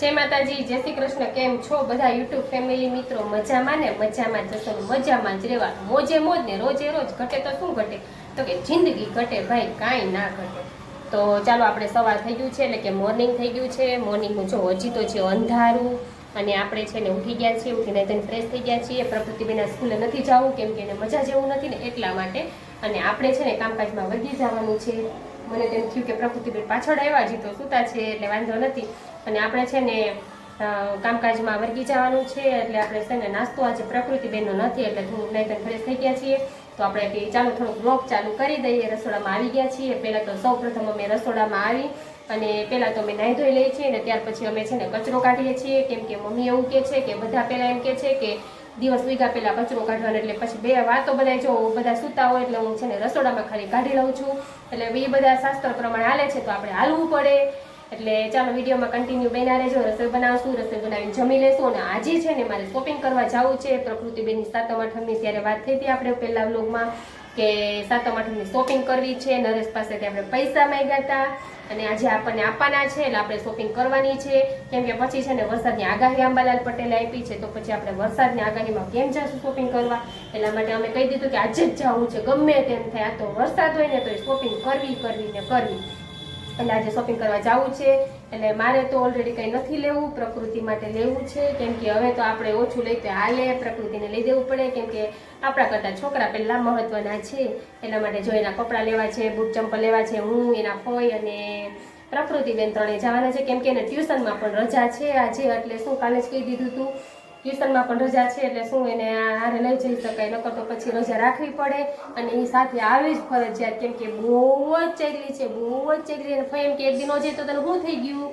જય માતાજી, જય શ્રી કૃષ્ણ, કેમ છો? બધા યુટ્યુબ ફેમિલી મિત્રો મજામાં ને? મજામાં જશો મજામાં જ રહેવા. મોજે મોજ ને રોજે રોજ ઘટે તો શું ઘટે? તો કે જિંદગી ઘટે ભાઈ, કાંઈ ના ઘટે. તો ચાલો આપણે સવાર થઈ ગયું છે, એટલે કે મોર્નિંગ થઈ ગયું છે. મોર્નિંગનું જો હજી તો છે અંધારું અને આપણે છે ને ઉઠી ગયા છીએ, ઉઠીને તેને ફ્રેશ થઈ ગયા છીએ. પ્રકૃતિબેના સ્કૂલે નથી જવું, કેમ કે એને મજા જેવું નથી ને એટલા માટે. અને આપણે છે ને કામકાજમાં વધી જવાનું છે. મને તેમ થયું કે પ્રકૃતિબેન પાછળ આવ્યા હજી તો સૂતા છે, એટલે વાંધો નથી. અને આપણે છે ને કામકાજમાં વર્ગી જવાનું છે, એટલે આપણે છે ને નાસ્તો આજે પ્રકૃતિબેનનો નથી, એટલે થોડુંક નહીં તો ફ્રેશ થઈ ગયા છીએ. તો આપણે ચાલો થોડુંક બ્લોગ ચાલુ કરી દઈએ, રસોડામાં આવી ગયા છીએ. પહેલાં તો સૌ પ્રથમ અમે રસોડામાં આવી અને પહેલાં તો અમે નાહી ધોઈ લઈએ છીએ અને ત્યાર પછી અમે છે ને કચરો કાઢીએ છીએ. કેમ કે મમ્મી એવું કહે છે કે બધા પહેલાં એમ કહે છે કે દિવસ વીઘા પહેલાં કચરો કાઢવાનો, એટલે પછી બે વાતો બધા જો બધા સૂતા હોય એટલે હું છે ને રસોડામાં ખાલી કાઢી લઉં છું. એટલે એ બધા શાસ્ત્ર પ્રમાણે હાલે છે, તો આપણે હાલવું પડે. એટલે ચાલો વિડીયોમાં કન્ટિન્યુ બન્યા રહેજો, રસોઈ બનાવશું, રસોઈ બનાવીને જમી લેશું અને આજે છે ને મારે શોપિંગ કરવા જવું છે. પ્રકૃતિબેનની સાતમ આઠમની ત્યારે વાત થઈ હતી આપણે પહેલા વ્લોગમાં કે સાતમ આઠમની શોપિંગ કરવી છે. નરેશ પાસેથી આપણે પૈસા માંગ્યા હતા અને આજે આપણને આપવાના છે, એટલે આપણે શોપિંગ કરવાની છે. કેમ કે પછી છે ને વરસાદની આગાહી અંબાલાલ પટેલે આપી છે, તો પછી આપણે વરસાદની આગાહીમાં કેમ જશું શોપિંગ કરવા? એટલા માટે અમે કહી દીધું કે આજે જ જવું છે, ગમે તેમ થાય. આ તો વરસાદ હોય ને તો શોપિંગ કરવી કરવી ને કરવી. એટલે આજે શોપિંગ કરવા જવું છે. એટલે મારે તો ઓલરેડી કંઈ નથી લેવું, પ્રકૃતિ માટે લેવું છે. કેમ કે હવે તો આપણે ઓછું લઈ તો હાલે, પ્રકૃતિને લઈ દેવું પડે. કેમ કે આપણા કરતાં છોકરા પહેલાં મહત્ત્વના છે. એટલા માટે જો એના કપડાં લેવા છે, બૂટ ચંપલ લેવા છે, હું, એના ફોઈ અને પ્રકૃતિબેન ત્રણે જવાના છે. કેમ કે એને ટ્યુશનમાં પણ રજા છે આજે, એટલે શું કાલે જ કહી દીધું હતું ટ્યુશનમાં પણ રજા છે, એટલે શું એને હારે લઈ જઈ શકાય, નકર તો પછી રજા રાખવી પડે. અને એ સાથે આવી જ ફરજિયાત, કેમ કે બહુ જ ચેગલી છે, બહુ જ ચેગલી અને ફેમ કે એક દિન જઈએ તો તને શું થઈ ગયું?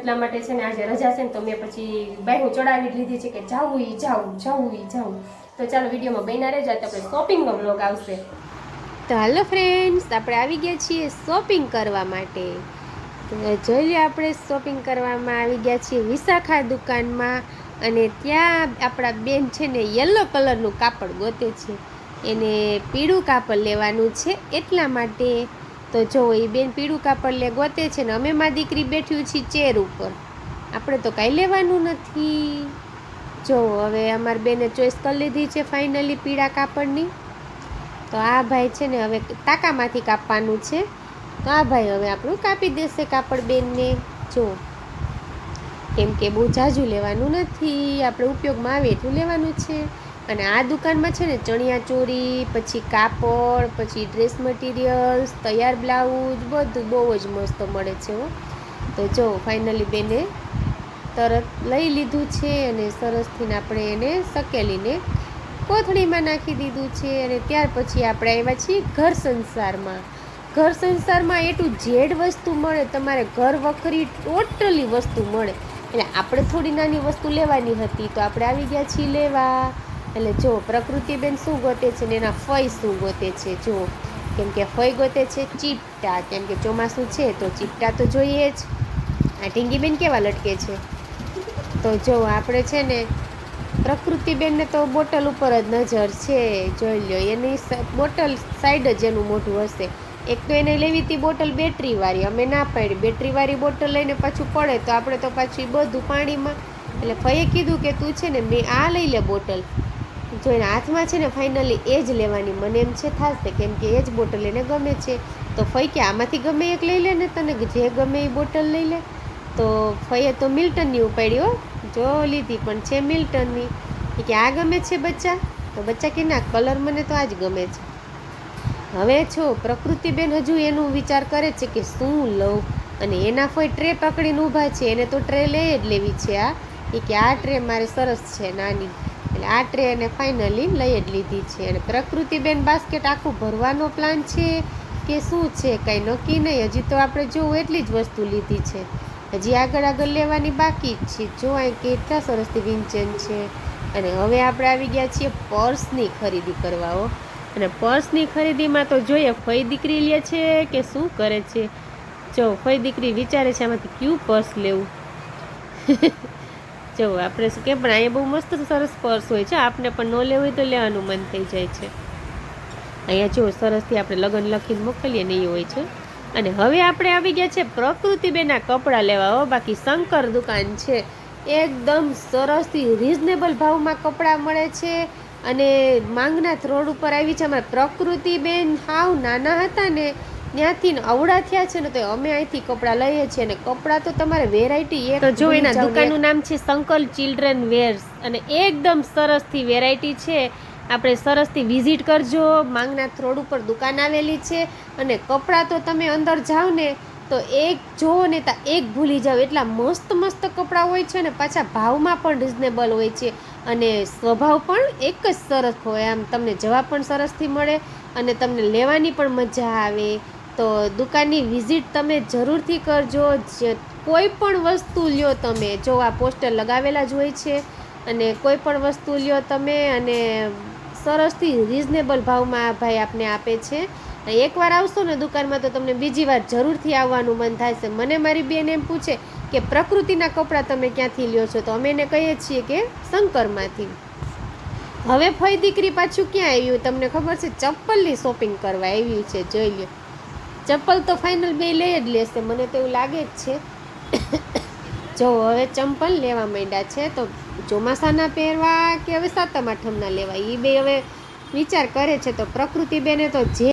એટલા માટે છે ને આજે રજા છે ને તો મેં પછી બાઈક ચડાવી લીધી છે કે જાવું ઈ જાવું જાવું ઈ જાવું તો ચાલો વિડીયોમાં બન્યા રહેજો તો આપણે શોપિંગનો બ્લોગ આવશે. તો હાલો ફ્રેન્ડ્સ આપણે આવી ગયા છીએ શોપિંગ કરવા માટે. જોઈ લઈએ આપણે શોપિંગ કરવામાં આવી ગયા છીએ વિશાખા દુકાનમાં. અને ત્યાં આપણા બેન છે ને યલો કલરનું કાપડ ગોતે છે. એને પીળું કાપડ લેવાનું છે એટલા માટે. તો જો એ બેન પીળું કાપડ લે ગોતે છે ને, અમે માં દીકરી બેઠ્યું છીએ ચેર ઉપર. આપણે તો કાંઈ લેવાનું નથી. જો, હવે અમારી બેને ચોઈસ કરી લીધી છે ફાઇનલી પીળા કાપડની. તો આ ભાઈ છે ને હવે તાકામાંથી કાપવાનું છે. તો આ ભાઈ હવે આપણું કાપી દેશે કાપડ બેનને. જો. કેમ કે બહુ જાજુ લેવાનું નથી. આપણે ઉપયોગમાં આવે એટલું લેવાનું છે. અને આ દુકાનમાં છે ને ચણિયા ચોરી પછી કાપડ, પછી ડ્રેસ મટીરિયલ્સ તૈયાર બ્લાઉઝ બધું બહુ જ મસ્ત મળે છે હો. તો જો ફાઇનલી બેને તરત લઈ લીધું છે અને સરસથીને આપણે એને સકેલીને કોથળીમાં નાખી દીધું છે. અને ત્યાર પછી આપણે આવ્યા છીએ ઘર સંસારમાં. ઘર સંસારમાં એ ટુ ઝેડ વસ્તુ મળે, તમારે ઘર વખરી ટોટલી વસ્તુ મળે. એટલે આપણે થોડી નાની વસ્તુ લેવાની હતી તો આપણે આવી ગયા છીએ લેવા. એટલે જો પ્રકૃતિબેન શું ગોતે છે ને એના ફઈ શું ગોતે છે? જો, કેમ કે ફઈ ગોતે છે ચીપટા. કેમ કે ચોમાસું છે તો ચીપટા તો જોઈએ જ. આ ઢીંગીબેન કેવા લટકે છે? તો જો, આપણે છે ને પ્રકૃતિબેનને તો બોટલ ઉપર જ નજર છે. જોઈ લો એની બોટલ સાઈડ જ એનું મોઢું હશે. એક તો એને લેવી હતી બોટલ બેટરીવાળી અમે ના પાડી. બેટરીવાળી બોટલ લઈને પાછું પડે તો આપણે તો પાછું બધું પાણીમાં, એટલે ફઈએ કીધું કે તું છે ને મેં આ લઈ લે બોટલ. જો એના હાથમાં છે ને ફાઇનલી એ જ લેવાની. મને એમ છે થશે કેમ કે એ જ બોટલ એને ગમે છે. તો ફઈ કે આમાંથી ગમે એક લઈ લે ને તને જે ગમે એ બોટલ લઈ લે. તો ફઈએ તો મિલ્ટનની ઉપાડી હો. જો લીધી પણ છે મિલ્ટનની. કે આ ગમે છે બચ્ચા? તો બચ્ચા કે ના, કલર મને તો આ જ ગમે છે. હવે છો પ્રકૃતિબેન હજુ એનું વિચાર કરે છે કે શું લઉં? અને એના ફોઈ ટ્રે પકડીને ઊભા છે, એને તો ટ્રે લઈ જ લેવી છે આ. એ કે આ ટ્રે મારે સરસ છે નાની. એટલે આ ટ્રે એને ફાઇનલી લઈ જ લીધી છે. અને પ્રકૃતિબેન બાસ્કેટ આખું ભરવાનો પ્લાન છે કે શું છે? કાંઈ નક્કી નહીં. હજી તો આપણે જોવું એટલી જ વસ્તુ લીધી છે. હજી આગળ આગળ લેવાની બાકી જ છે. જો અહીં કેટલા સરસથી વિંચન છે. અને હવે આપણે આવી ગયા છીએ પર્સની ખરીદી કરવા, હો. અને પર્સની ખરીદીમાં તો જોઈએ, ફઈ દીકરી લે છે કે શું કરે છે? જો, ફઈ દીકરી વિચારે છે આમાંથી કયું પર્સ લેવું? જો, આપણે શું કે પણ અહીંયા બહુ મસ્ત સરસ પર્સ હોય છે. આપને પણ ન લેવું હોય તો લેવાનું મન થઈ જાય છે. અહીંયા જો, સરસથી આપણે લગ્ન લખીને મોકલીએ ને એ હોય છે. અને હવે આપણે આવી ગયા છે પ્રકૃતિબેનના કપડાં લેવા. હો, બાકી શંકર દુકાન છે. એકદમ સરસથી રિઝનેબલ ભાવમાં કપડાં મળે છે. અને માંગનાથ રોડ ઉપર આવી છે. અમારે પ્રકૃતિબેન હાવ નાના હતા ને ત્યાંથી ને અવડા થયા છે ને તો અમે અહીંથી કપડાં લઈએ છીએ અને કપડાં તો તમારે વેરાયટી એક તો જો એના દુકાનનું નામ છે સંકલ ચિલ્ડ્રન વેર્સ અને એકદમ સરસથી વેરાયટી છે. આપણે સરસથી વિઝિટ કરજો. માંગનાથ રોડ ઉપર દુકાન આવેલી છે અને કપડાં તો તમે અંદર જાઓ ને તો એક જોવો ને તો એક ભૂલી જાઓ. એટલા મસ્ત મસ્ત કપડાં હોય છે ને પાછા ભાવમાં પણ રિઝનેબલ હોય છે. અને સ્વભાવ પણ એક જ સરસ હોય. આમ તમને જવાબ પણ સરસથી મળે અને તમને લેવાની પણ મજા આવે. તો દુકાનની વિઝિટ તમે જરૂરથી કરજો. કોઈ પણ વસ્તુ લ્યો તમે. જો આ પોસ્ટર લગાવેલા જ હોય છે અને કોઈ પણ વસ્તુ લ્યો તમે અને સરસથી રિઝનેબલ ભાવમાં આ ભાઈ આપને આપે છે. એકવાર આવશો ને દુકાનમાં તો તમને બીજી વાર જરૂરથી આવવાનું મન છે. મને મારી બેન એમ પૂછે કે પ્રકૃતિના કપડાં તમે ક્યાંથી લ્યો છો? તો અમે એને કહીએ છીએ કે શંકરમાંથી. હવે ફઈ દીકરી પાછું ક્યાં આવ્યું? તમને ખબર છે, ચપ્પલની શોપિંગ કરવા આવ્યું છે, જોઈ લ્યો. ચપ્પલ તો ફાઇનલ બે લઈ જ લેશે, મને તો એવું લાગે જ છે. જો હવે ચંપલ લેવા માંડ્યા છે, તો ચોમાસાના પહેરવા કે હવે સાતમ આઠમના લેવા? એ બે હવે વિચાર કરે છે, તો પ્રકૃતિ બેને તો જે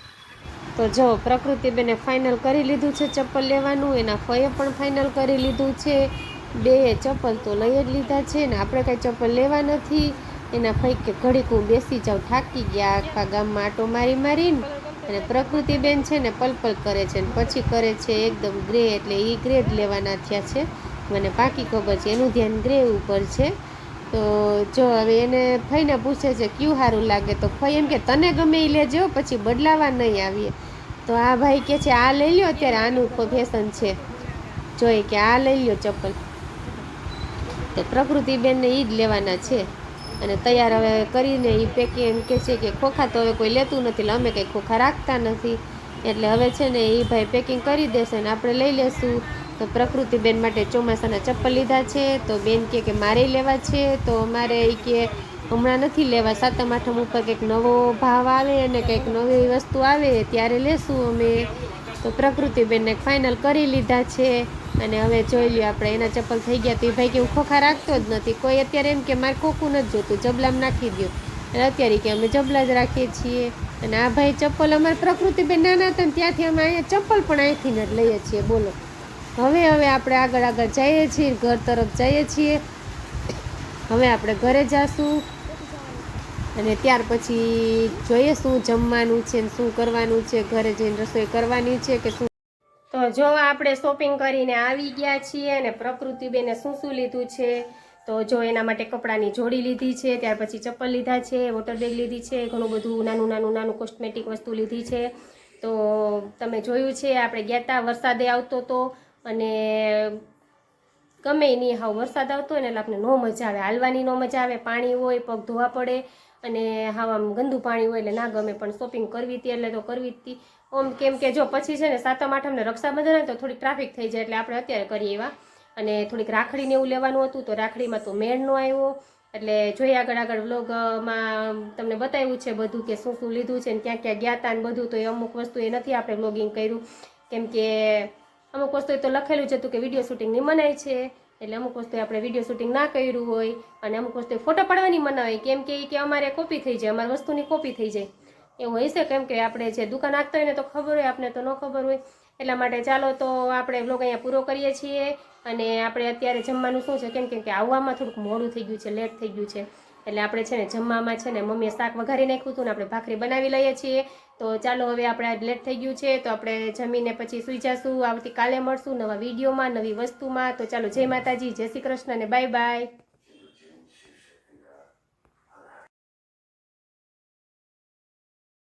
તો જો, પ્રકૃતિબેને ફાઇનલ કરી લીધું છે ચપ્પલ લેવાનું, એના ફઈએ પણ ફાઇનલ કરી લીધું છે. બે ચપ્પલ તો લઈ જ લીધા છે ને આપણે કાંઈ ચપ્પલ લેવા નથી. એના ફઈ કે ઘડીક હું બેસી જાઉં, થાકી ગયા આખા ગામમાં આટો મારી મારીને. અને પ્રકૃતિબેન છે ને પલપલ કરે છે ને પછી કરે છે એકદમ ગ્રે એટલે એ ગ્રે જ લેવાના થયા છે. મને પાકી ખબર છે, એનું ધ્યાન ગ્રે ઉપર છે. તો જો હવે એને ફઈને પૂછે છે, ક્યુ સારું લાગે? તો ફઈ એમ કે, તને ગમે એ લેજો પછી બદલાવા નહીં આવીએ. તો આ ભાઈ કે છે, આ લઈ લ્યો અત્યારે, આનું ફેશન છે. જોઈએ કે આ લઈ લ્યો ચપ્પલ. તો પ્રકૃતિબેનને એ જ લેવાના છે. અને તૈયાર હવે કરીને એ પેકિંગ એમ કે છે કે ખોખા તો હવે કોઈ લેતું નથી અમે કંઈ ખોખા રાખતા નથી. એટલે હવે છે ને એ ભાઈ પેકિંગ કરી દેશે ને આપણે લઈ લેશું. તો પ્રકૃતિબેન માટે ચોમાસાના ચપ્પલ લીધા છે. તો બેન કે મારે લેવા છે. તો મારે એ કે હમણાં નથી લેવા. સાતમ, આઠમ ઉપર કંઈક નવો ભાવ આવે અને કંઈક નવી વસ્તુ આવે ત્યારે લેશું અમે. તો પ્રકૃતિબેનને ફાઇનલ કરી લીધા છે. અને હવે જોઈ લ્યો આપણે, એના ચપ્પલ થઈ ગયા. તો એ ભાઈ કે હું ખોખા રાખતો જ નથી. કોઈ અત્યારે એમ કે મારે ખોખું નથી જોતું, જબલામાં નાખી દઉં અને અત્યારે કે અમે જબલા જ રાખીએ છીએ. અને આ ભાઈ ચપ્પલ અમારે પ્રકૃતિબેન નાના હતા ને ત્યાંથી અમે અહીંયા ચપ્પલ પણ અહીંથી જ લઈએ છીએ. બોલો. હવે હવે આપણે આગળ આગળ જઈએ છીએ, ઘર તરફ જઈએ છીએ. હવે આપણે ઘરે જઈશું અને ત્યાર પછી જોઈએ શું જમવાનું છે શું કરવાનું છે, ઘરે જઈને રસોઈ કરવાની છે કે શું? તો જો આપણે શોપિંગ કરીને આવી ગયા છીએ અને પ્રકૃતિબેને શું શું લીધું છે, તો જો એના માટે કપડાની જોડી લીધી છે, ત્યાર પછી ચપ્પલ લીધા છે વોટર બેગ લીધી છે, ઘણું બધું નાનું નાનું નાનું કોસ્મેટિક વસ્તુ લીધી છે. તો તમે જોયું છે, આપણે ગયા તા વરસાદે આવતો હતો અને ગમે નહીં, હાવ વરસાદ આવતો હોય ને એટલે આપણે નો મજા આવે. હાલવાની નો મજા આવે, પાણી હોય, પગ ધોવા પડે અને હાવ આમ ગંદુ પાણી હોય એટલે ના ગમે, પણ શોપિંગ કરવી હતી એટલે તો કરવી જ હતી. ઓમ કેમ કે જો પછી છે ને સાતમ આઠમને રક્ષાબંધન તો થોડીક ટ્રાફિક થઈ જાય એટલે આપણે અત્યારે કરીએ એવા. અને થોડીક રાખડીને એવું લેવાનું હતું, તો રાખડીમાં તો મેળ નો આવ્યો. એટલે જોઈએ આગળ આગળ વ્લોગમાં તમને બતાવ્યું છે બધું કે શું શું લીધું છે ને ક્યાં ક્યાં ગયા હતા ને બધું, તો એ અમુક વસ્તુ એ નથી આપણે વ્લોગિંગ કર્યું. કેમ કે અમુક વસ્તુ તો લખેલું જ હતું કે વીડિયો શૂટિંગની મનાય છે, એટલે અમુક વસ્તુ આપણે વીડિયો શૂટિંગ ના કર્યું હોય, અને અમુક વસ્તુ ફોટો પાડવાની મનાય કેમ કે કે અમારે કોપી થઈ જાય, અમારી વસ્તુની કોપી થઈ જાય. એવું હોય છે કેમ કે આપણે જે દુકાન આપતા હોય ને તો ખબર હોય આપણે તો ન ખબર હોય. એટલા માટે ચાલો તો આપણે બ્લોગ અહીંયા પૂરો કરીએ છીએ, અને આપણે અત્યારે જમવાનું શું છે? કેમ કે આવવામાં થોડુંક મોડું થઈ ગયું છે લેટ થઈ ગયું છે. એટલે આપણે છે ને જમવામાં છે ને મમ્મીએ શાક વઘારી નાખ્યું હતું ને આપણે ભાખરી બનાવી લઈએ છીએ. તો ચાલો હવે આપણે આજ લેટ થઈ ગયું છે, તો આપણે જમીને પછી સુઈ જશું. આવતીકાલે મળશું નવા વિડીયોમાં, નવી વસ્તુમાં. તો ચાલો જય માતાજી, જય શ્રી કૃષ્ણ અને બાય બાય